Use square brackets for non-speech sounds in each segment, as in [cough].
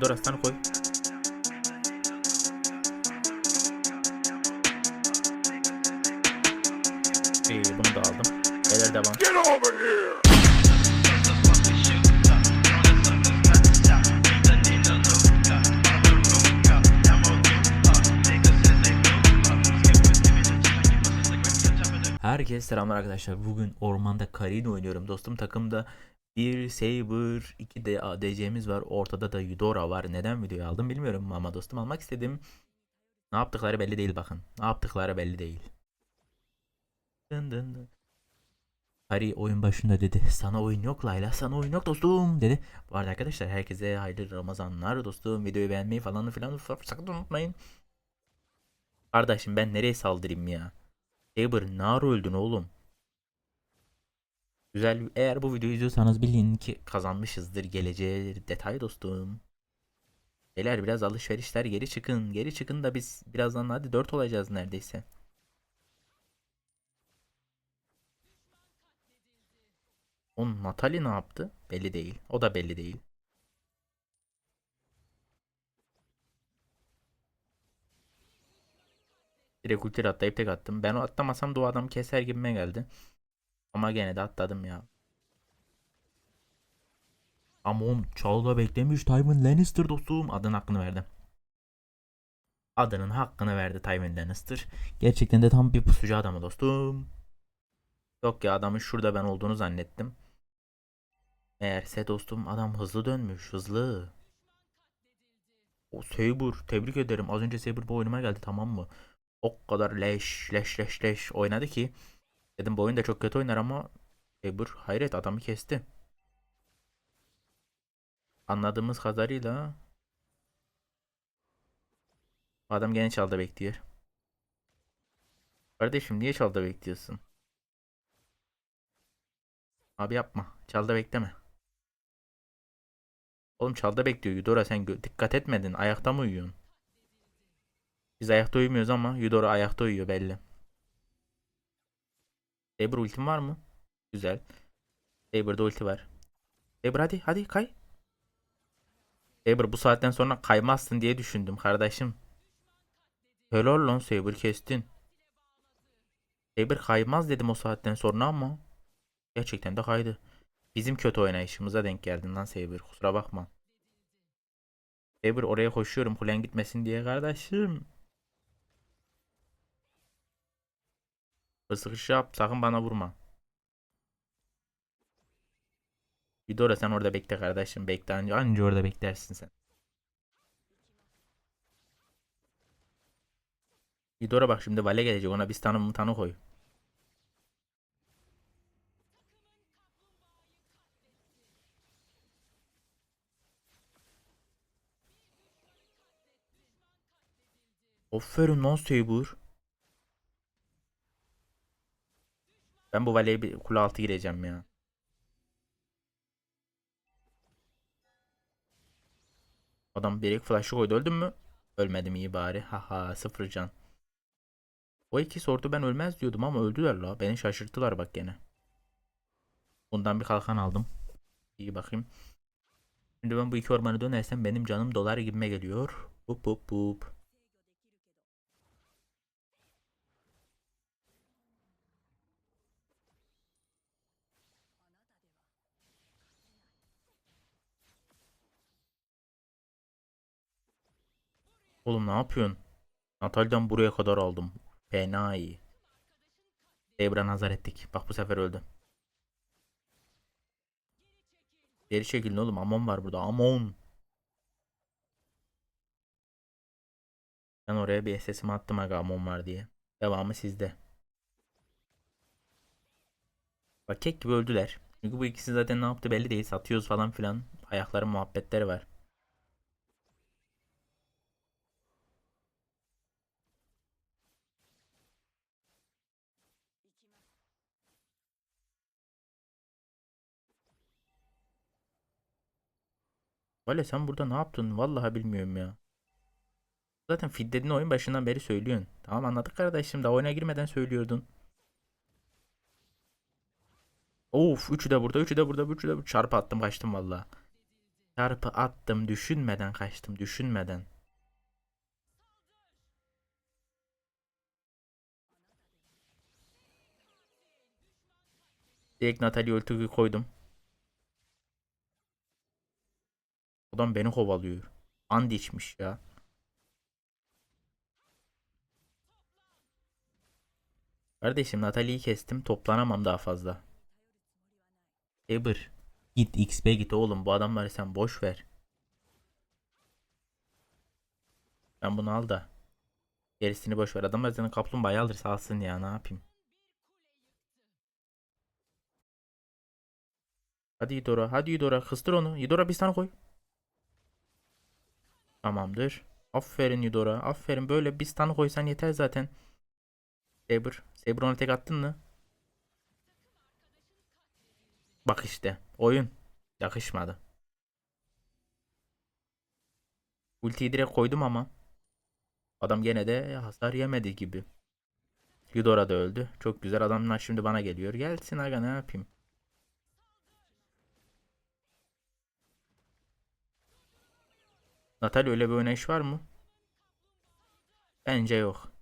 Dur aslanı koy. İyi bunu da aldım. Beyler devam. Get over here! Herkese selamlar arkadaşlar. Bugün ormanda Karin oynuyorum. Dostum takımda bir Saber, iki de ADC'miz var. Ortada da Eudora var. Neden videoyu aldım bilmiyorum ama dostum almak istedim. Ne yaptıkları belli değil bakın. Ne yaptıkları belli değil. Dın dın dın. Kari oyun başında dedi. Sana oyun yok Layla. Sana oyun yok dostum dedi. Bu arada arkadaşlar herkese hayırlı Ramazanlar dostum. Videoyu beğenmeyi falan filan sakın unutmayın. Kardeşim ben nereye saldırayım ya? Saber nar öldün oğlum. Güzel. Eğer bu videoyu izliyorsanız bilin ki kazanmışızdır. Geleceğe detay dostum. Beyler biraz alışverişler geri çıkın. Geri çıkın da biz birazdan hadi 4 olacağız neredeyse. O Natalie ne yaptı? Belli değil. O da belli değil. Direkt ulti atlayıp tek attım. Ben o atlamasam da o adam keser gibime geldi. Ama gene de atladım ya. Ama oğlum çalda beklemiş Tywin Lannister dostum. Adının hakkını verdim. Adının hakkını verdi Tywin Lannister. Gerçekten de tam bir pusucu adamı dostum. Yok ya adamın şurada ben olduğunu zannettim. Meğerse dostum adam hızlı dönmüş hızlı. O Saber tebrik ederim. Az önce Saber bu oyunuma geldi tamam mı? O kadar leş leş leş leş oynadı ki. Dedim bu oyun da çok kötü oynar ama Saber hayret adamı kesti. Anladığımız kadarıyla adam gene çalda bekliyor. Kardeşim niye çalda bekliyorsun? Abi yapma. Çalda bekleme. Oğlum çalda bekliyor. Yudora sen dikkat etmedin. Ayakta mı uyuyorsun? Biz ayakta uyumuyoruz ama Yudora ayakta uyuyor belli. Saber ultim var mı? Güzel. Saber'da ulti var. Saber hadi hadi kay. Saber bu saatten sonra kaymazsın diye düşündüm kardeşim. Helal lan Saber kestin. Saber kaymaz dedim o saatten sonra ama. Gerçekten de kaydı. Bizim kötü oynayışımıza denk geldin lan Saber. Kusura bakma. Saber oraya koşuyorum kulen gitmesin diye kardeşim. Sıkış yap sakın bana vurma. Vidora sen orada bekle kardeşim. Bekle anca, anca orada beklersin sen. Vidora bak şimdi Vale gelecek ona biz tanı tanı koy. Aferin lan Saber. Ben bu Vale'ye bir kule altı gireceğim ya. Adam direkt flash'ı koydu. Öldün mü? Ölmedim iyi bari. Haha sıfır can. O iki sordu ben ölmez diyordum ama öldüler la. Beni şaşırttılar bak gene. Bundan bir kalkan aldım. İyi bakayım. Şimdi ben bu iki ormanı dönersem benim canım dolar gibime geliyor. Hup hup hup. Oğlum ne yapıyorsun? Natal'dan buraya kadar aldım. Fena iyi. Debra nazar ettik. Bak bu sefer öldü. Geri çekilin oğlum. Amon var burada. Amon. Ben oraya bir SS'imi attım aga Amon var diye. Devamı sizde. Bak kek gibi öldüler. Çünkü bu ikisi zaten ne yaptı belli değil. Satıyoruz falan filan. Ayakları muhabbetleri var. Vale sen burada ne yaptın? Vallahi bilmiyorum ya. Zaten feedlerini oyun başından beri söylüyorsun. Tamam anladık kardeşim. Daha oyuna girmeden söylüyordun. Of üçü de burada, üçü de burada, üçü de burada. Çarpı attım kaçtım vallahi. Çarpı attım düşünmeden kaçtım düşünmeden. Direkt Natalie ultiyi koydum. Adam beni kovalıyor. And içmiş ya. Kardeşim Natalie'yi kestim. Toplanamam daha fazla. Eber. Git XP git oğlum. Bu adamları sen boş ver. Ben bunu al da. Gerisini boş ver. Adamlar senin kaplumbağayı alır salsın ya. Ne yapayım? Hadi Yidora. Hadi Yidora. Kıstır onu. Yidora bir tane koy. Tamamdır. Aferin Yidora. Aferin. Böyle bir stun koysan yeter zaten. Saber. Saber ona tek attın mı? Bak işte. Oyun. Yakışmadı. Ultiyi direkt koydum ama. Adam gene de hasar yemedi gibi. Yudora da öldü. Çok güzel. Adamlar şimdi bana geliyor. Gelsin aga ne yapayım. Natalya öyle bir oynayış var mı? Bence yok.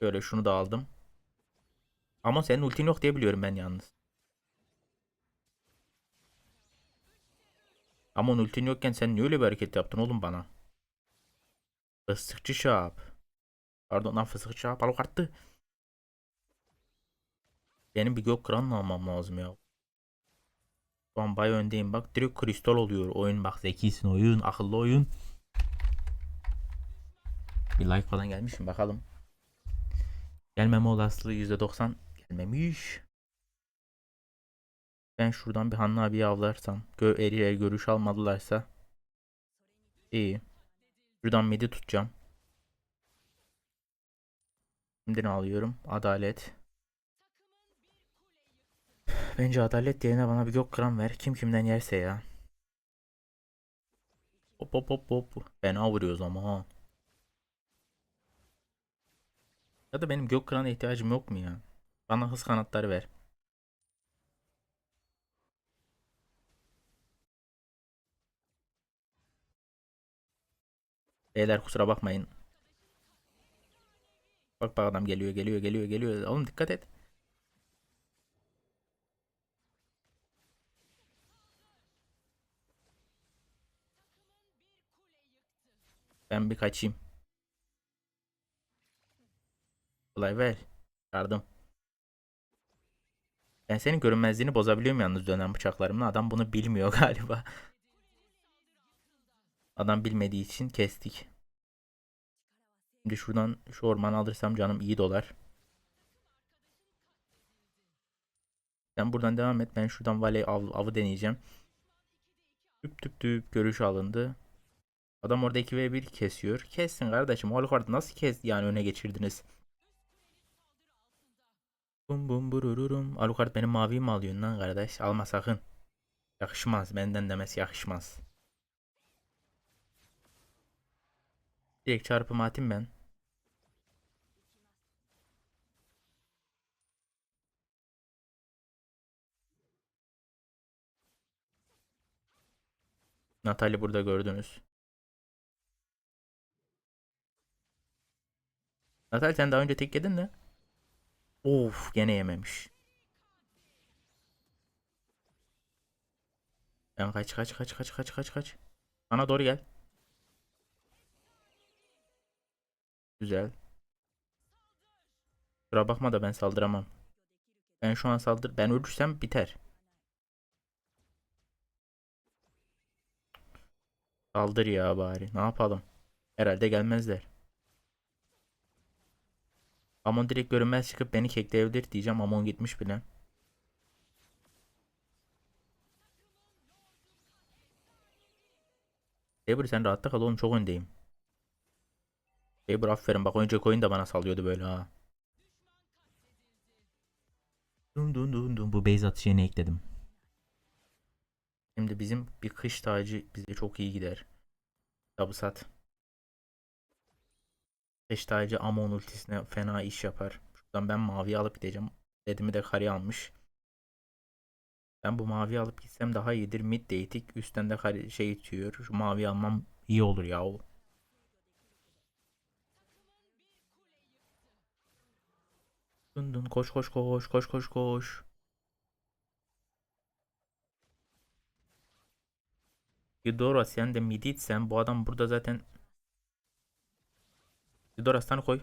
Böyle şunu da aldım. Ama senin ultin yok diye biliyorum ben yalnız. Ama onun ultin yokken sen niye öyle bir hareket yaptın oğlum bana? Fıstıkçı şap. Pardon lan fıstıkçı şap alo karttı. Benim bir gök kıranla almam lazım ya. Bayağı öndeyim bak direkt kristal oluyor oyun bak zekisin oyun akıllı oyun. Bir like falan gelmiş mi bakalım. Gelmeme olasılığı %90 gelmemiş. Ben şuradan bir Hanna abiyi avlarsam. Gö eriye görüş almadılarsa. İyi. Şuradan midi tutacağım. Şimdi ne alıyorum? Adalet. Bence adalet yerine bana bir gök kıran ver. Kim kimden yerse ya. Hop hop hop hop. Fena vuruyoruz ama ha. Ya da benim gök kırana ihtiyacım yok mu ya? Bana hız kanatları ver. Beyler kusura bakmayın. Bak bak adam geliyor geliyor geliyor geliyor. Oğlum dikkat et. Bir kaçayım. Kolay ver. Yardım. Ben senin görünmezliğini bozabiliyorum yalnız dönen bıçaklarımla. Adam bunu bilmiyor [laughs] galiba. Adam bilmediği için kestik. Şimdi şuradan şu ormanı alırsam canım iyi dolar. Sen buradan devam et. Ben şuradan vale av, avı deneyeceğim. Tüp tüp tüp görüş alındı. Adam orada 2v1 kesiyor. Kessin kardeşim. Alucard nasıl kes yani öne geçirdiniz? Bum bum burururum. Alucard benim maviyi mi alıyorsun lan kardeş? Alma sakın. Yakışmaz. Benden demesi yakışmaz. Direkt çarpımı atayım ben. Natali burada gördünüz. Natali sen daha önce tek yedin mi? Of gene yememiş. Ben kaç kaç kaç kaç kaç kaç kaç. Bana doğru gel. Güzel. Kusura bakma da ben saldıramam. Ben şu an saldır. Ben ölürsem biter. Saldır ya bari. Ne yapalım? Herhalde gelmezler. Amon direkt görünmez çıkıp beni kekleyebilir diyeceğim. Amon gitmiş bile. Saber sen rahatta kal oğlum çok öndeyim. Saber aferin bak önceki oyun da bana sallıyordu böyle ha. Dum dum dum dum bu base atış yeni ekledim. Şimdi bizim bir kış tacı bize çok iyi gider. Tabi sat. Tacı Amon ultisine fena iş yapar. Şuradan ben maviyi alıp gideceğim. Dedimi de karıya almış. Ben bu mavi alıp gitsem daha iyidir. Mid de itik. Üstten de kare- şey itiyor. Şu mavi almam iyi olur ya. o. Dın dın koş koş koş koş koş koş. Yudora sen de mid itsen bu adam burada zaten Yudora sana koy.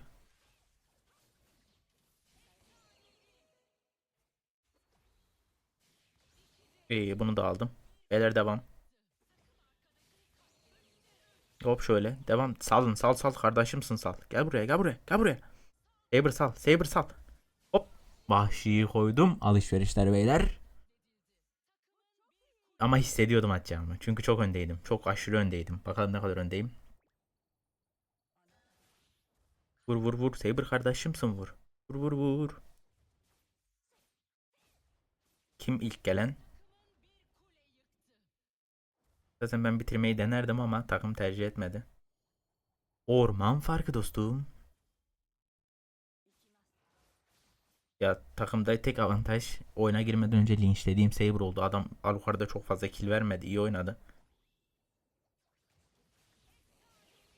İyi bunu da aldım. Beyler devam. Hop şöyle. Devam. Salın sal sal kardeşimsin sal. Gel buraya gel buraya gel buraya. Saber sal. Saber sal. Hop. Vahşiyi koydum. Alışverişler beyler. Ama hissediyordum atacağımı. Çünkü çok öndeydim. Çok aşırı öndeydim. Bakalım ne kadar öndeyim. Vur vur vur. Saber kardeşimsin vur. Vur vur vur. Kim ilk gelen? Zaten ben bitirmeyi denerdim ama takım tercih etmedi. Orman farkı dostum. Ya takımda tek avantaj oyuna girmeden önce linçlediğim Saber oldu. Adam Alucard'a çok fazla kill vermedi. iyi oynadı.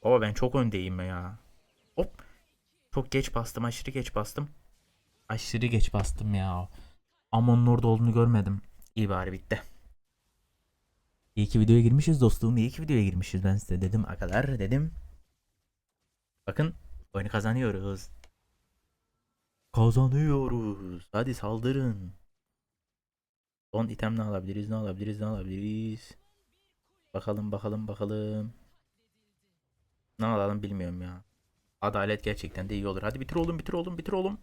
Baba ben çok öndeyim ya. Hop. Çok geç bastım. Aşırı geç bastım. Aşırı geç bastım ya. Amon'un orada olduğunu görmedim. İyi bari bitti. İyi ki videoya girmişiz dostum. İyi ki videoya girmişiz. Ben size dedim akalar dedim. Bakın oyunu kazanıyoruz. Kazanıyoruz. Hadi saldırın. Son item ne alabiliriz? Ne alabiliriz? Ne alabiliriz? Bakalım bakalım bakalım. Ne alalım bilmiyorum ya. Adalet gerçekten de iyi olur. Hadi bitir oğlum bitir oğlum bitir oğlum.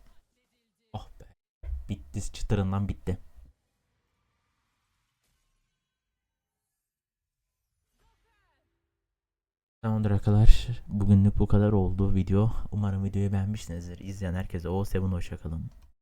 Oh be. Bitti çıtırından bitti. Tamamdır arkadaşlar. Bugünlük bu kadar oldu video. Umarım videoyu beğenmişsinizdir. İzleyen herkese o 7 hoşçakalın.